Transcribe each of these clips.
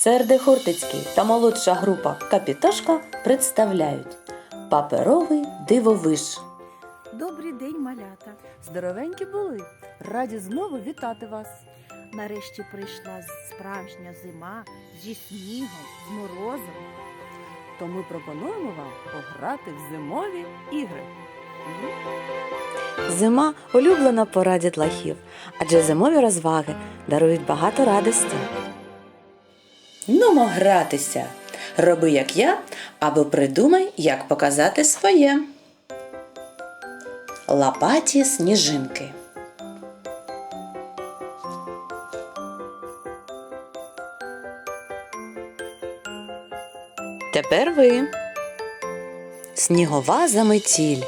ЦРД Хортицький та молодша група Капітошка представляють Паперовий дивовиж. Добрий день, малята. Здоровенькі були. Раді знову вітати вас. Нарешті прийшла справжня зима зі снігом, з морозом. То ми пропонуємо вам пограти в зимові ігри. Зима улюблена пора дітлахів, адже зимові розваги дарують багато радості. Нумо гратися. Роби як я, або придумай, як показати своє. Лапаті сніжинки. Тепер ви. Снігова заметіль.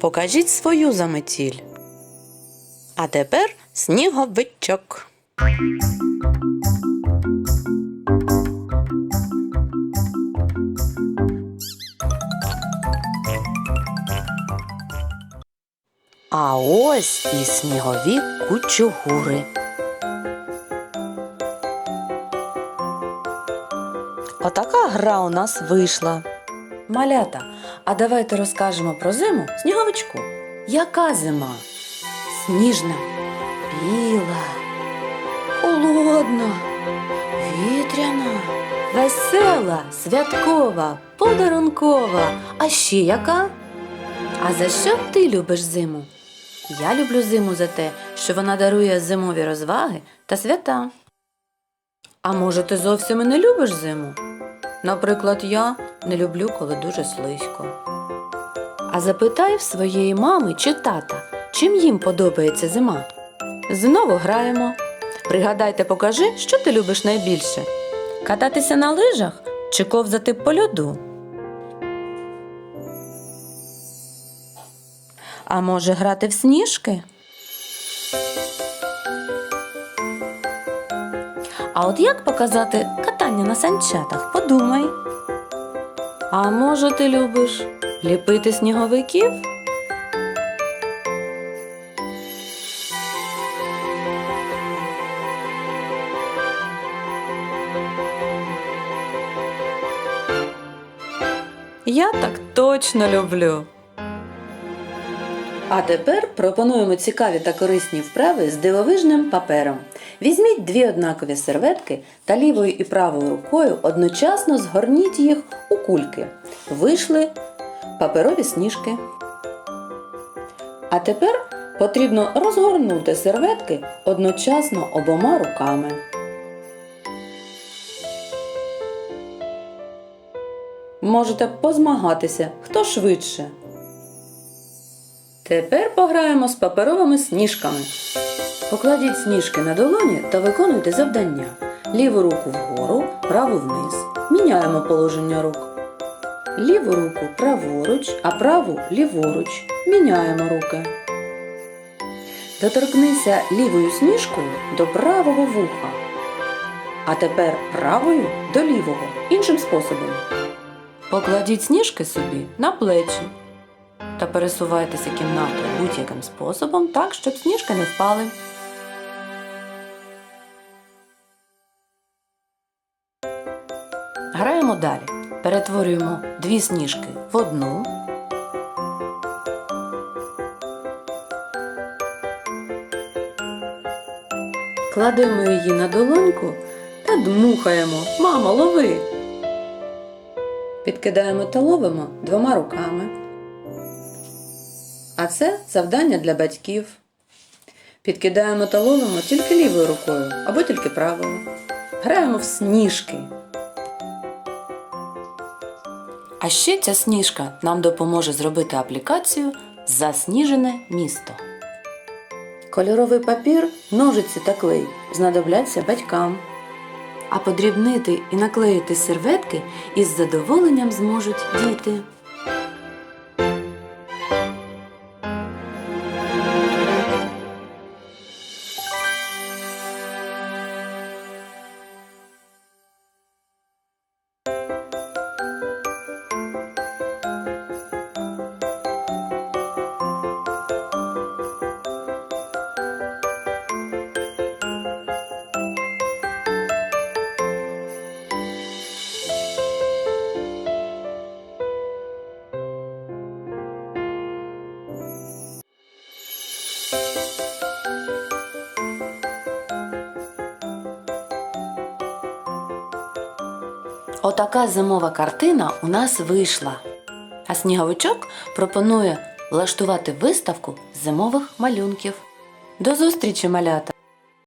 Покажіть свою заметіль. А тепер сніговичок. А ось і снігові кучугури. Отака гра у нас вийшла. Малята, а давайте розкажемо про зиму сніговичку. Яка зима? Сніжна, біла, холодна, вітряна, весела, святкова, подарункова. А ще яка? А за що ти любиш зиму? Я люблю зиму за те, що вона дарує зимові розваги та свята. А може, ти зовсім і не любиш зиму? Наприклад, я не люблю, коли дуже слизько. А запитай в своєї мами чи тата, чим їм подобається зима. Знову граємо. Пригадайте, покажи, що ти любиш найбільше: кататися на лижах чи ковзати по льоду. А може грати в сніжки? А от як показати катання на санчатах? Подумай. А може ти любиш ліпити сніговиків? Я так точно люблю. А тепер пропонуємо цікаві та корисні вправи з дивовижним папером. Візьміть дві однакові серветки та лівою і правою рукою одночасно згорніть їх у кульки. Вийшли паперові сніжки. А тепер потрібно розгорнути серветки одночасно обома руками. Можете позмагатися, хто швидше. Тепер пограємо з паперовими сніжками. Покладіть сніжки на долоні та виконуйте завдання. Ліву руку вгору, праву вниз. Міняємо положення рук. Ліву руку праворуч, а праву ліворуч. Міняємо руки. Доторкнися лівою сніжкою до правого вуха. А тепер правою до лівого, іншим способом. Покладіть сніжки собі на плечі та пересувайтеся кімнатою будь-яким способом, так, щоб сніжки не впали. Граємо далі. Перетворюємо дві сніжки в одну. Кладемо її на долоньку та дмухаємо. Мамо, лови! Підкидаємо та ловимо двома руками. А це завдання для батьків. Підкидаємо та ловимо тільки лівою рукою або тільки правою. Граємо в сніжки. А ще ця сніжка нам допоможе зробити аплікацію Засніжене місто. Кольоровий папір, ножиці та клей знадобляться батькам. А подрібнити і наклеїти серветки із задоволенням зможуть діти. Отака зимова картина у нас вийшла. А сніговичок пропонує влаштувати виставку зимових малюнків. До зустрічі, малята!